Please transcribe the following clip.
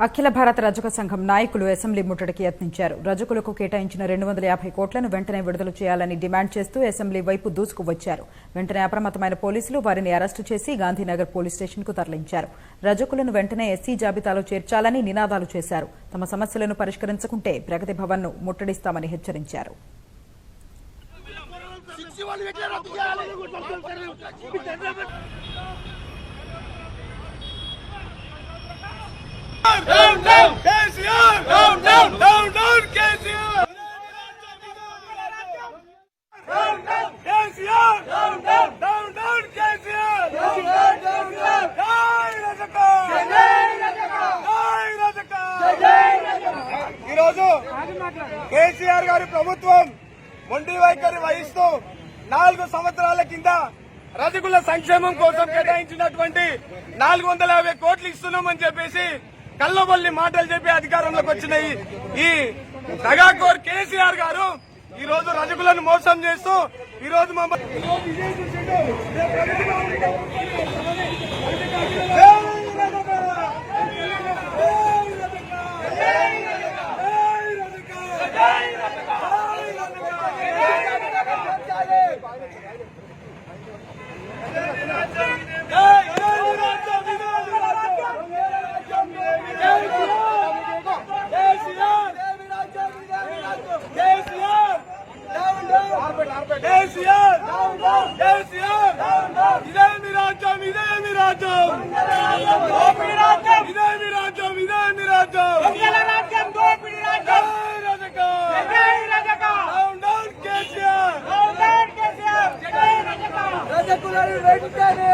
అఖిల భారత రజక సంఘం నాయకులు అసెంబ్లీ ముట్టడికి యత్నించారు. రజకులకు కేటాయించిన రెండు వందల యాభై కోట్లను వెంటనే విడుదల చేయాలని డిమాండ్ చేస్తూ అసెంబ్లీ వైపు దూసుకువచ్చారు వెంటనే అప్రమత్తమైన పోలీసులు వారిని అరెస్టు చేసి గాంధీనగర్ పోలీస్ స్టేషన్కు తరలించారు. రజకులను వెంటనే ఎస్సీ జాబితాలో చేర్చాలని నినాదాలు చేశారు. తమ సమస్యలను పరిష్కరించకుంటే ప్రగతి భవన్ను ముట్టడిస్తామని హెచ్చరించారు. ఈరోజు కేసీఆర్ గారి ప్రభుత్వం మొండి వైఖరి వహిస్తూ నాలుగు సంవత్సరాల కింద రజకుల సంక్షేమం కోసం కేటాయించినటువంటి నాలుగు వందల యాభై కోట్లు ఇస్తున్నామని చెప్పేసి కల్లబొల్లి మాటలు చెప్పి అధికారంలోకి వచ్చిన ఈ- ఈ దగాకోర్ కేసీఆర్ గారు ఈ రోజు రజకులను మోసం చేస్తూ ఈ రోజు మమ్మల్ని ఈ రోజు ఇదే చూసిండు. రేపు ప్రగతి భవన్కి జై రజక! జై రజక! జై రజక! జై రజక! జై రజక! ఇదేమి రాజ్యం ఇదేమి రాజ్యం! ఇదేమి రాజ్యం! ఇదేమి రాజ్యం రజకులను వెంటనే!